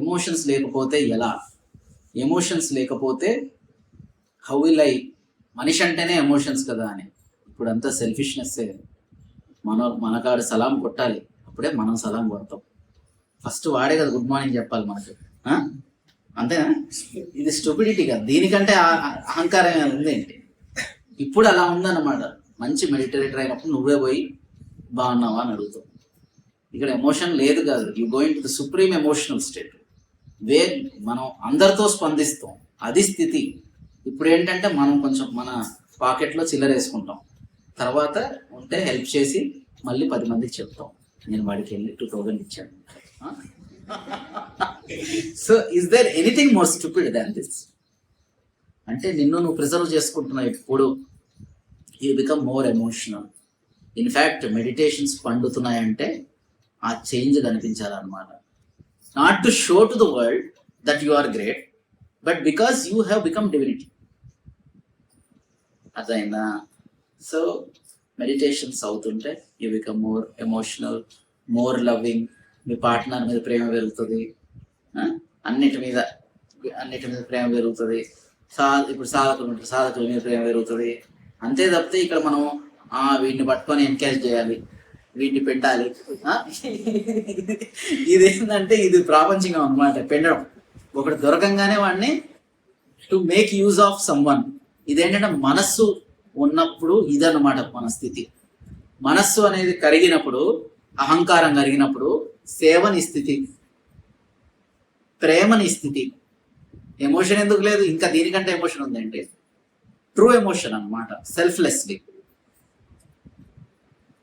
Emotions లేకపోతే ఎలా? Emotions లేకపోతే హౌ విల్ ఐ మనిషి అంటేనే ఎమోషన్స్ కదా అని. ఇప్పుడు అంతా సెల్ఫిష్నెస్ మన మనకాడు సలాం కొట్టాలి. అప్పుడే మనం సలాం కొడతాం. ఫస్ట్ వాడే కదా గుడ్ మార్నింగ్ చెప్పాలి మనకు. అంతేనా? ఇది స్టూపిడిటీ కదా. దీనికంటే అహంకారం ఉంది ఏంటి? ఇప్పుడు అలా ఉందన్నమాట. మంచి మెడిటరేటర్ అయినప్పుడు నువ్వే పోయి బాగున్నావా అని అడుగుతావు ఇక్కడ ఎమోషన్ లేదు కాదు. You going to the supreme emotional state way మనం అందరితో స్పందిస్తాం. అది స్థితి. ఇప్పుడు ఏంటంటే మనం కొంచెం మన పాకెట్లో చిల్లర వేసుకుంటాం. తర్వాత ఉంటే హెల్ప్ చేసి మళ్ళీ పది మందికి చెప్తాం. నేను వాడికి వెళ్ళి టూ థౌజండ్ ఇచ్చాను. So is there anything more stupid than this? అంటే నిన్ను నువ్వు ప్రిజర్వ్ చేసుకుంటున్నావు ఎప్పుడు? You become more emotional. In fact meditations పండుతున్నాయంటే ఆ change కనిపించాలన్నమాట. Not to show to the world that you are great but because you have become divinity అదైనా so meditations అవుతుంటే you become more emotional more loving me partner మీద ప్రేమ పెరుగుతుంది. అన్నిటి మీద అన్నిటి మీద ప్రేమ పెరుగుతుంది. సా ఇప్పుడు సాధకులు ఉంటారు సాధకుల మీద ప్రేమ పెరుగుతుంది. అంతే తప్పితే ఇక్కడ మనం వీడిని పట్టుకొని ఎంకరేజ్ చేయాలి. వీటిని పెట్టాలి. ఇది ఏంటంటే ఇది ప్రాపంచికం అన్నమాట. పెట్టడం. ఒకటి దొరకంగానే వాడిని to make use of someone ఇదేంటంటే మనస్సు ఉన్నప్పుడు ఇదన్నమాట మన స్థితి మనస్సు అనేది కరిగినప్పుడు అహంకారం కరిగినప్పుడు సేవని స్థితి ప్రేమని స్థితి. ఎమోషన్ ఎందుకు లేదు? ఇంకా దీనికంటే ఎమోషన్ ఉందంటే ట్రూ ఎమోషన్ అన్నమాట. సెల్ఫ్లెస్లీ